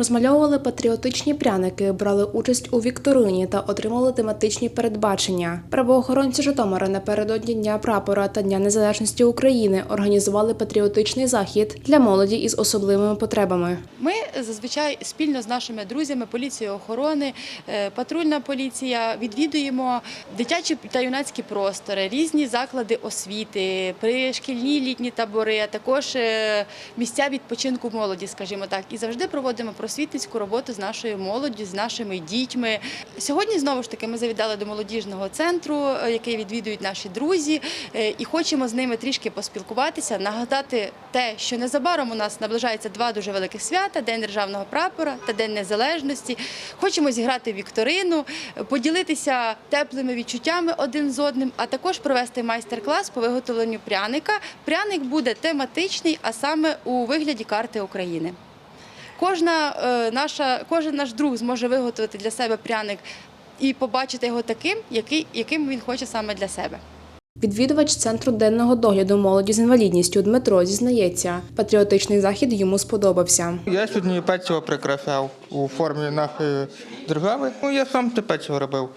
Розмальовували патріотичні пряники, брали участь у вікторині та отримали тематичні передбачення. Правоохоронці Житомира напередодні Дня прапора та Дня Незалежності України організували патріотичний захід для молоді із особливими потребами. Ми зазвичай спільно з нашими друзями, поліцією охорони, е, патрульна поліція відвідуємо дитячі та юнацькі простори, різні заклади освіти, пришкільні літні табори, а також е, місця відпочинку молоді, скажімо так, і завжди проводимо просвітницьку роботу з нашою молоддю, з нашими дітьми. Сьогодні знову ж таки ми завітали до молодіжного центру, е, який відвідують наші друзі, е, і хочемо з ними трішки поспілкуватися, нагадати те, що незабаром у нас наближається два дуже великих свята: День державного прапора та День Незалежності. Хочемо зіграти вікторину, е, поділитися теплими відчуттями один з одним, а також провести майстер-клас по виготовленню пряника. Пряник буде тематичний, а саме у вигляді карти України. Кожна е, наша, кожен наш друг зможе виготовити для себе пряник і побачити його таким, який, яким він хоче саме для себе. Відвідувач центру денного догляду молоді з інвалідністю Дмитро зізнається, патріотичний захід йому сподобався. Я сьогодні печиво прикрашав у формі нашої держави. Ну, я сам це печиво робив.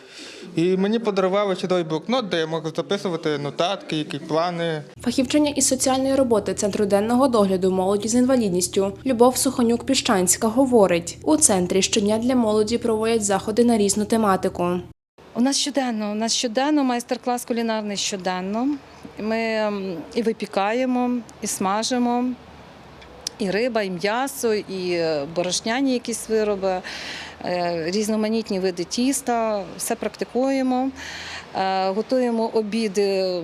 І мені подарували чудовий блокнот, де я можу записувати нотатки, які плани. Фахівчиня із соціальної роботи Центру денного догляду молоді з інвалідністю Любов Сухонюк Піщанська говорить: у центрі щодня для молоді проводять заходи на різну тематику. У нас щоденно, у нас щоденно майстер-клас кулінарний щоденно. Ми і випікаємо, і смажимо, і риба, і м'ясо, і е, борошняні якісь вироби, е, різноманітні види тіста, все практикуємо. Е, Готуємо обіди,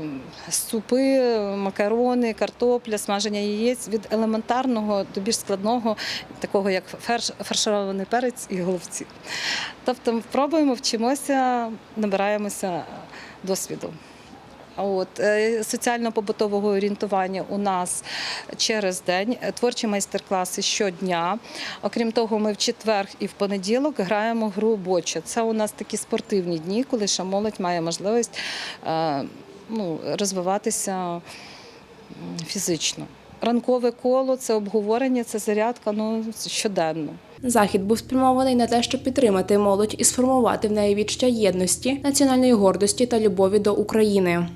супи, макарони, картопля, смаження яєць від елементарного до більш складного, такого як фарш, фарширований перець і голубці. Тобто пробуємо, вчимося, набираємося досвіду. От е, соціально-побутового орієнтування у нас через день, творчі майстер-класи щодня. Окрім того, ми в четвер і в понеділок граємо гру боча. Це у нас такі спортивні дні, коли ще молодь має можливість е, ну, розвиватися фізично. Ранкове коло це обговорення, це зарядка ну, щоденно. Захід був спрямований на те, щоб підтримати молодь і сформувати в неї відчуття єдності, національної гордості та любові до України.